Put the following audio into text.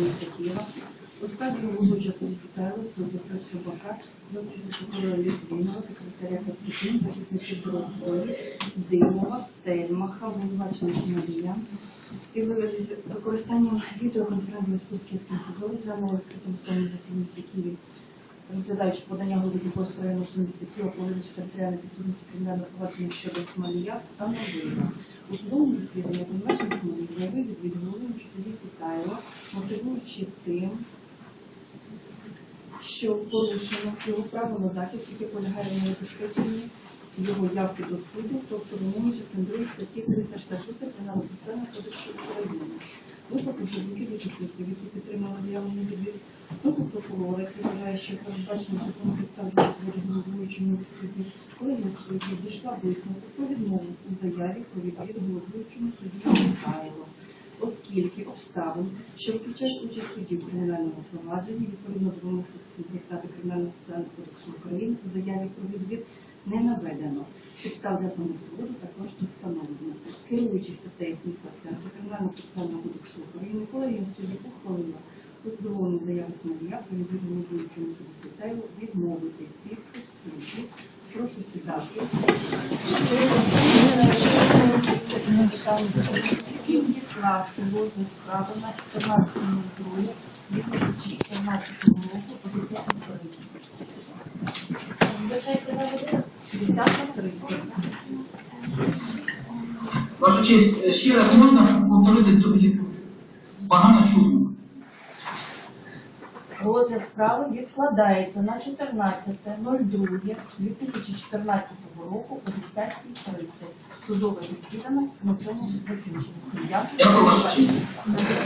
міста Києва у складі головуючого солісітару суду Працюбака, за прокурора Літвінова, секретаря Каципін, захисників Дорогої, Димова, Стельмаха, обвинувачених Марія. І з використанням відеоконференц-зв'язку з Київським судом в відкритому судовому засіданні в Києві розглядаючи подання голови Дніпровського району міста Києва видачу територіальної підсудності кримінального провадження щодо Смолія встановила. У судовому засіданні обвинувачений Смолій заявив від головуючого судді Сітаєва, мотивуючи тим, що порушено його право на захист, яке полягає в незабезпеченні його явки до суду, тобто вимоги частини 2 статті 366 Кримінального процесуального кодексу України. Вислухавши звуки захисників, які підтримали заявлений відвід, Думку прокурора, який вважає, що передбачено законом відводу головуючому відповіді, колегія судді дійшла висновку про відмову у заяві про відвід головуючому судді Михайло, оскільки обставин, що включають участь судді в кримінальному провадженні відповідно до вимог статті 70 Кримінального процесуального кодексу України у заяві про відвід не наведено. Підстав для самовідводу також не встановлено. Керуючись статтею 75 Кримінального процесуального кодексу України, колегія судді ухвалила у задоволенні заяви Смолія про відвід головуючому суді Сітаєву відмовити підпис судді. Прошу сідати. І відкласти справи на 14 02 2014 року о 10.30. Вибачайте, на годину? 10.30. Ваша честь, ще раз можна повторити погано чутно. Розгляд справи відкладається на 14.02.2014 року о 10.30. Судове засідання на цьому закінчено. Честь.